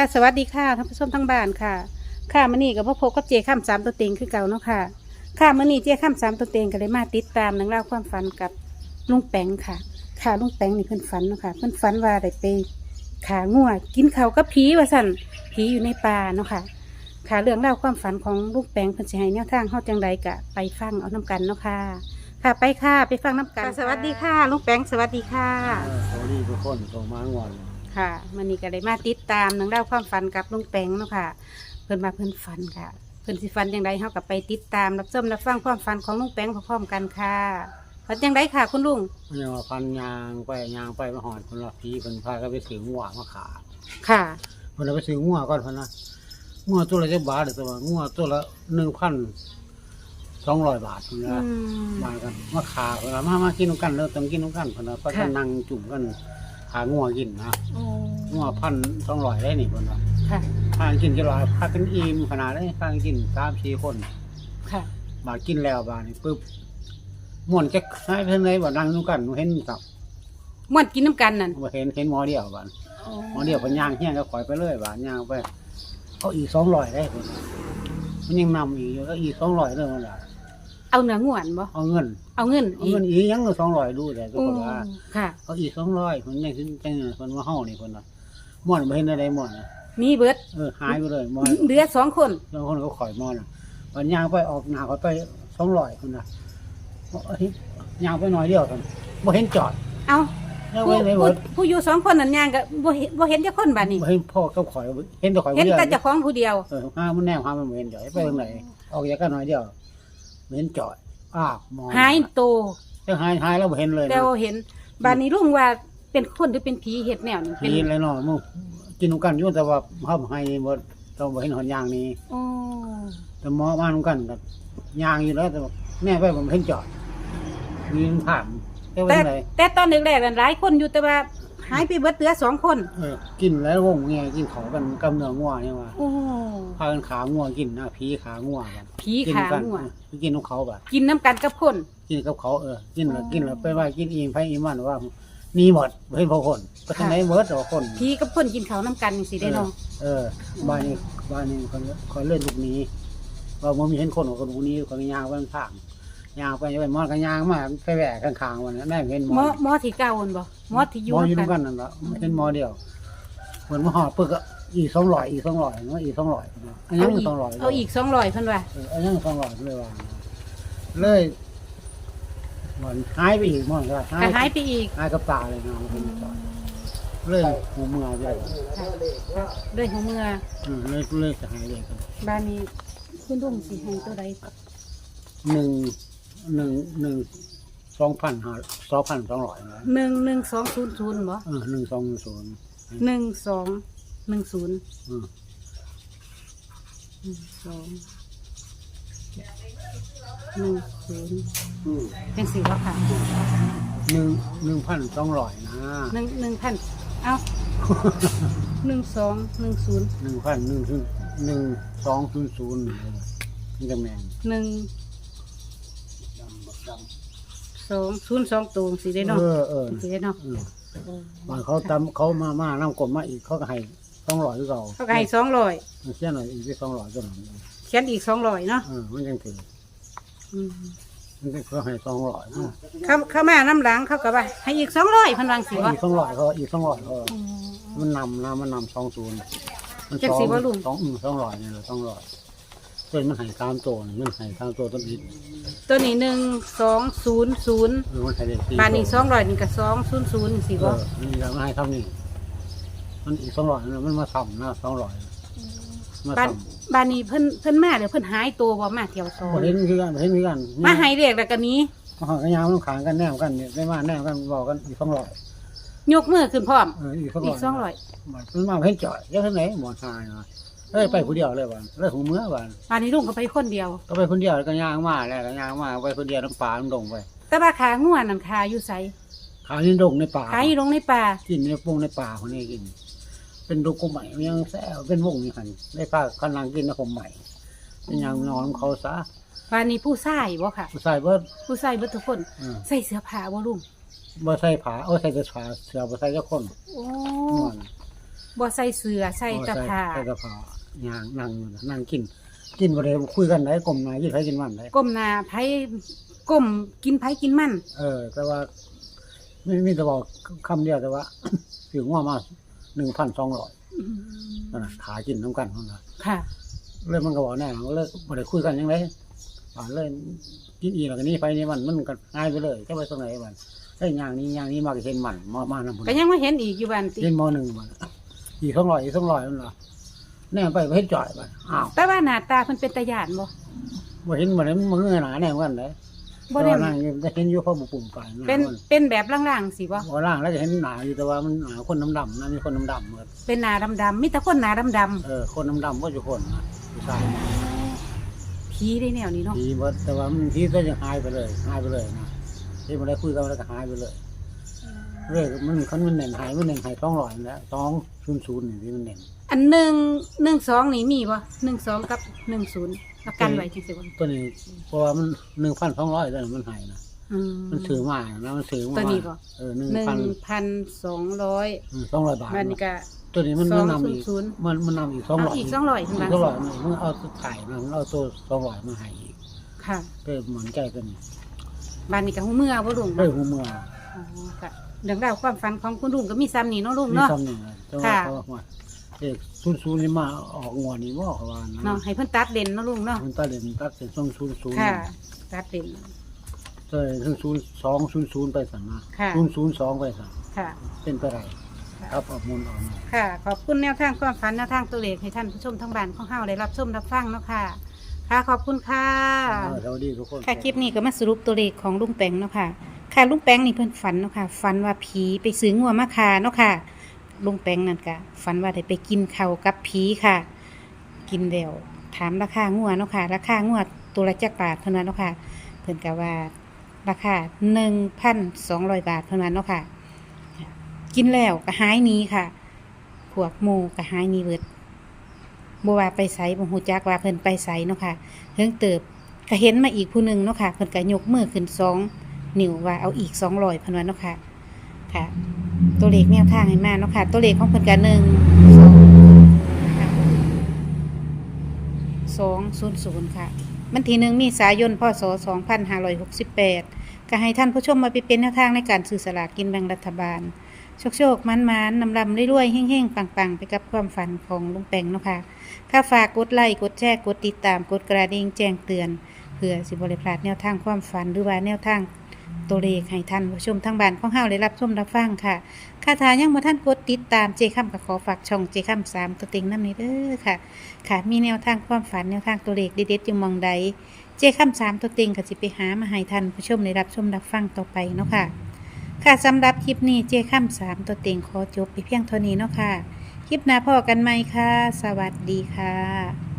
ค่ะสวัสดีค่ะท่านผู้ชมทั้งบ้านค่ะ ค่ะมื่อนี้กับพ่อพบกับเจข้ามสามตัวเต็งคือเก่าเนาะค่ะ ค่ะมื่อนี้เจข้ามสามตัวเต็งก็เลยมาติดตามนังเล่องราวความฝันกับลุงแปงค่ะ ค่ะลุงแปงนี่เพิ่นฝันเนาะค่ะ เพิ่นฝันว่าได้ไปขางัวกินเขาวกับผีว่าสั่นผีอยู่ในป่าเนาะค่ะ ค่ะเรื่องเล่าวความฝันของลุงแปงเพิ่นสิให้แนวทางเฮาจังไดกะไปฟังเอาน้กันเนาะค่ะ ค่ะไปค่ะไปฟังน้กัน สวัสดีค่ะลุงแปงสวัสดีค่ะเออสวัสดีทุกคนส่งมางอน ค่ะมันนี้ก็ได้มาติดตามนังเล่องราวความฝันกับลุงแปงเนาะค่ะ เพิ่นมาเพิ่นฝันค่ะ เพิ่นสิฝันยังไงเฮากับไปติดตามรับชมรับฟังความฝันของลุงแปงพร้อมๆกันค่ะฝันยังไงค่ะ คุณลุงมันยังว่าพันยางไปยางไปมาหอดคนละพีเพิ่นพาก็ไปซื้องัวมาขาค่ะเพิ่นเอาไปซื้องัวก่อนเพิ่นนะงัวตัวละจะบาทเดี๋ยวตัวงัวตัวละหนึ่งพันสองร้อยบาทเพิ่นอืนะมมากันมาขาเพิ่นว่ามามากินน้ำกันเด้อต้องกินน้ำกันเพิ่นนะก็ค่ะจะนั่งจุ่มกัน ขางัวกินนะโอ้งัวพันสองร้อยได้นี่เพิ่นว่าค่ะ พากันกินจะร้อยพากันอิ่มขนาดนี้พากันกินสามสี่คน ค่ะ บาดกินแล้วบาดนี่ปึ๊บม่วนจะให้เพิ่นเลยบ่นั่งนู่กันเห็นกับม่วนกินน้ำกันนั่นบ่เห็นเห็นหมอเดียวบาดหมอเดียวเพิ่นย่างเฮี้ยงก็ข่อยไปเลยบาดย่างไปเอาอีก200ได้เพิ่นมันยังนำอีกอยู่ก็อีก200เด้อมันล่ะ เอาเนื้อง่วนบ่เอาเงินเอาเงินเอาอีกเงินอีกยังก็200ดูแต่ทุกโอ้คนว่าค่ะ เอาอีก200เพิ่นยังสิจังเพิ่นว่าเฮานี่เพิ่นว่าม่วนบ่เห็นอะไรม่วนน่ะมีเบิดเออหายไปเลยม่วนเหลือสองคน บางคนก็ข่อยม่วนน่ะบัดย่างไปออกหน้าข่อยไป200เพิ่นน่ะเอาเฮ็ดย่างไปหน่อยเดียวเท่านั้นบ่เห็นจอดเอาแล้วผู้ไว้ในผู้เบิดผู้อยู่สองคนนั่นย่างก็บ่เห็นบ่เห็นจักคนบัดนี้บ่เห็นพ่อกับข่อยเห็นแต่ข่อยเห็นดียวแต่เจ้าของผู้เดียว เออห้ามันแนมห้ามันบ่เห็นเดี๋ยวไปทางไหนออกจากกันหน่อยเดียวบ่ เห็นจอดอ้าวมองหายโตจะหายหายแล้วบ่เห็นเลยนะแต่ว่าเห็นบัดนี้ลุงว่าเป็นคนหรือเป็นผีเฮ็ดแนวนี้เป็ผีนเลยเนาะมึงกินนำกันอยู่แต่ว่าเฮาให้บ่ต้องบ่เห็นหอนยางนี้โอ้แต่หมอมานำกันกับยางอยู่แล้วแต่ว่าแม่ไปบ่เห็นจอดมีมันผ่านแต่ว่าแต่จังไดแต่ตอนแรกๆนั้นหลายคนอยู่แต่ว่า หายไปเบิดเหลือสองคน เออกินแล้ววงแงกินเขากันกำเนื้องัวเนี่ยว่าโอ้ พากันขางัวกินนะผีขางัวกันผีกินขากันหัว เออกินของเขาบ่กินน้ำกันกับคน กินกับเขาเออกินแล้วอ๋อ กินแล้วไปว่ากินอีมไปอีมันว่ามีหมดเห็นพอคนก็ทางไหนเบิดต่อคน ผีกับคนกินข้าวน้ำกันสิได้เนาะ เออบ้านนี้บ้านนี้คนคอยเล่นลูกนี้ว่ามันมีเห็นคนของคนลูกนี้คนยางไปทาง ยางไปไปมอดกันยางมาไปแหวกข้างๆวันนั้นได้เห็นหมหมออหมอที่เก่าหั่นบ่หมอที่อหยู่มออยู่นำด้วยกักันนนั่นแหละเห็นหมอเดียวเหมือนมาหอดปึกอะอีกสองร้อยอีกสองร้อยว่าอีกสองร้อยอันนี้เอาอีกสองร้อยเอาอีกสองร้อยเพิ่นว่า เอออันนี้สองร้อยเลยว่าเลยเหมือนหายไปอีกมั้งก็หายก็หายไปอีกหายกับตาเลยนะมันเป็นจอยเลยหูเมือเลยด้วยหัวเมืออืมเลยเลยจะหายเลยกันบ้านนี้คุณลุงสิให้ตัวใดหนึ่ง หนึ่งหนึ่งสองพันห้าสองพันสองร้อยนะหนึ่งหนึ่งสองศูนย์ศูนย์บ่เออหนึ่งสองศูนย์หนึ่งสองหนึ่งศูนย์อืมหนึ่งสองหนึ่งศูนย์อืมเป็นสี่ว่าค่ะหนึ่งหนึ่งพันสองร้อยนะหนึ่งหนึ่งพันเอาหนึ่งสองหนึ่งศูนย์หนึ่งพันหนึ่งศูนย์หนึ่งสองศูนย์ศูนย์นี่จะแมนหนึ่ง สองศูนย์สองตัวสี่ได้เนาะเออเออสี่ได้เนาะเออมาเขาตำเขามามาน้ำกลมมาอีกเขาก็ให้สองร้อยคือเขาเขาก็ให้สองร้อยเสียหน่อยอีกสองร้อยก็หน่อยเขียนอีกสองร้อยเนาะเออมันยังถืออืมมันก็เขาให้สองร้อยนะเขาเขามาน้ำหลังเขาก็ว่าให้อีกสองร้อยพันวังสิวะอีกสองร้อยเขาอีกสองร้อยเขามันนำนะมันนำสองศูนย์มันจักสิบ่ลุงสองอืมสองร้อยเนี่ยสองร้อย เพิ่นมันให้ตามตัวนี่มันให้ตามตัวต้นอิฐตัวนี้หนึ่งสองศูนย์ศูนย์เออมันให้ได้สี่บานนี้สตัวองร้อยนี่ก็สองศูนย์ศูนย์สิเอวะอนี่เราไม่ให้ทำนี่มันอีกสองร้อยนะมันมาทำนะสองร้อยมาบ้านทบ้านนี้เพิ่นเพิ่นมาเดี๋ยวเพิ่นหายตัวบ่มาเที่ยวซอำบ่ยเห็นคือกันบ่เห็นคือกันมาใหายเรียกแล้วก็หนี้มาหอกระยาวมันขางกันแนวกันเนี่ยได้มาแนวกันบอกกันอีกสองร้อยยกมือขึ้นพร้อมเอออีกสองอีร้อกยสองร้อยมันมาเห็นจ่อยเยอะที่ไหนหมอชายนะ เอ้ยไปคนเดียวเลยวันเลยหูเมื่อวันบ้านนี้ลุงก็ไปคนเดียว ก็ไปคนเดียวแล้วก็ย่างมาแล้วก็ย่างมาไปคนเดียวน้ำป่าน้ำดงไปแต่ว่าขาง่วนนั่นขาอยู่ไสขายในดงในป่าขาอยู่ลงในป่ากินในปงในป่าคนนี้กิน เป็นดงกใหม่ยังแซ่บเป็นวงนี่หันได้ผ้าคันลังกินนะผมใหม่เป็นอย่างนอนของเขาซะบ้านนี้ผู้ชายบ่ค่ะ ผู้ชายเบิดผู้ชายเบิดทุกคนเออใส่เสื้อผ้าบ่ลุงบ่ใส่ผ้าเออใส่แต่ผ้าเสื้อบ่ใส่เจ้าคนโอ้ม่วนบ่ใส่เสื้อใส่แตะผ้าใส่กระเพรา ย่างนั่งอยู่น่ะนั่งกิน กินบ่ได้คุยกันได้กลมหน่อยกินไผกินมันได้ก้มหน้าไผก้มกินไผกินมันเออ แต่ว่าไม่มีแต่บอกคำเดียวแต่ว่า ถือว่ามา1,200นั่นน่ะขากินน้ำกันพุ่นน่ะ ค่ะ เลยมันก็บอกแน่ว่าเลยบ่ได้คุยกันยังไงอ่าเลยกินอีแล้วก็หนี่ไปนี่มันมันก็หายไปเลยจะไปตรงไหนมันไอ้ยอย่างนี้อย่างนี้มาก็เห็นมันมามานำพุ่นก็ยังมาเห็นอีกอยู่บ้านติ เห็นมหนึ่งมันอีก200อีก200นั่นล่ะ แน่ไปบ่เฮ็ดจ่อยมันอ้าวแต่ว่าหน้าตาเพิ่นเป็นตาหยานบ่บ่เห็นบ่ได้มันมือหนาแน่เหมือนกันเลยบ่ได้แต่ว่านั่งอยู่ได้เห็นอยู่เพราะบุปุ่มไปหาเป็นมันเป็นแบบล่างๆสิบ่บ่ล่างแล้วก็เห็นหนาอยู่แต่ว่ามันหนาคนดำๆนะมีคนดำๆเหมือนเป็นหน้าดำๆมีแต่คนหน้าดำเออคนดำๆก็อยู่คนนะผู้ชายๆผีได้แนวนี้เนาะดีเบิดแต่ว่ามันที่ก็ยังหายไปเลยหายไปเลยนะที่บ่ได้คุยกันแล้วก็หายไปเลยเลยมันคันมันเน่นหายมันเน่นหาย200แล้ว200นี่ที่มันเน่น อันหนึ่งหนึ่งสองนี่มีบ่หนึ่งสองกับหนึ่งศูนย์ประกันไว้จังซี่บ่ตัวนี้เพราะว่ามัน1,200แล้วมันหายนะอืมมันถือมานะมันถือมาตัวนี้บ่เออหนึ่ง1,000พันสองร้อยอืม200บาทมันนี่ก็ตัวนี้มันสองนำอีกศูนย์มันมันนำอีกสองร้อยเอาอีก200ข้างหลังสองร้อยมันมันเอาตัวถ่ายมามันเอาตัวสองร้อยมาให้อีกค่ะเพื่อหมันใจกันบ้านนี้ก็หูเมื่อบ่ลุงเพื่อหัวเมืออ๋อค่ะเรื่องราวความฝันของคุณลุงก็มีซ้ำนี่เนาะลุงมีเนาะคำหนึ่งเลยแต่ว่าค่ะ เขาบอกว่าเด็กศูนย์ศูนย์นี่มาออกงวดนี่ว่าเขาว่านะเนาะให้เพิ่นตัดเด่นเนาะลุงเนาะมันตัดเด่นตัดเป็นศูนย์ศูนย์ศูนย์ค่ะ ตัดเด่นเออศูนย์ศูนย์สองศูนย์ศูนย์ไปสั่งมาค่ะ ศูนย์ศูนย์สองไปสั่งค่ะ เป็นไปไรครับเออกมูลออกมาค่ะ ขอบคุณแนวทางความฝันแนวทางตัวเลขให้ท่านผู้ชมทั้งบ้านของเฮาได้รับชมรับฟังเนาะค่ะ ค่ะ ขอบคุณค่ะ เออสวัสดีทุกคน ค่ะคลิปนี้ก็มาสรุปตัวเลขของลุงแปงเนาะค่ะ ค่ะลุงแปงนี่เพิ่นฝันเนาะค่ะ ฝันว่าผีไปซื้องัวมาคาเนาะค่ะ ลุงแปงนั่นก็ฝันว่าได้ไปกินเขากับผีค่ะ กินแล้วถามราคางัวเนาะค่ะ ราคางัวตัวละจักบาทเท่านั้นเนาะค่ะเพิ่นก็ว่าราคาหนึ่งพันสองร้อยบาทเท่านั้นเนาะค่ะ กินแล้วก็หายนี้ค่ะพวกหมูก็หายนี้เบิดบ่ว่าไปไสบ่ฮู้จักว่าเพิ่นไปไสเนาะค่ะเฮิงเติบก็เห็นมาอีกผู้หนึ่งเนาะค่ะเพิ่นก็ยกมือขึ้นสองนิ้วว่าเอาอีก200เพิ่นว่าเนาะค่ะค่ะ ตัวเลขแนวทางให้มาเนาะค่ะ ตัวเลขของเพิ่นก็1 2 200ค่ะ วันที่หนึ่งมีสายนพศ2568ก็ให้ท่านผู้ชมมาไปเป็นแนวทางในการสื่อสลากกินแบ่งรัฐบาล โชคโชคมันมันนำลำรวยๆเฮ่งๆ ปังๆ ไปกับความฝันของลุงแปงเนาะค่ะถ้าฝากกดไลค์กดแชร์กดติดตามกดกระดิ่งแจ้งเตือน เพื่อสิบริพลาดแนวทางความฝันหรือว่าแนวทาง ตัวเลขให้ท่านผู้ชมทางบ้านของเฮาได้รับชมรับฟังค่ะคาถายังบ่ท่านกดติดตามเจค้ำก็ขอฝากช่องเจค้ำสามตัวเต็งน้ำนี้เด้อค่ะ ค่ะ มีแนวทางความฝันแนวทางตัวเลขเด็ดๆอยู่มองใด เจค้ำสามตัวเต็งก็สิไปหามาให้ท่านผู้ชมได้รับชมรับฟังต่อไปเนาะค่ะ ค่ะสำหรับคลิปนี้เจค้ำสามตัวเต็งขอจบไปเพียงเท่านี้เนาะค่ะ คลิปหน้าพอกันไหมค่ะ สวัสดีค่ะ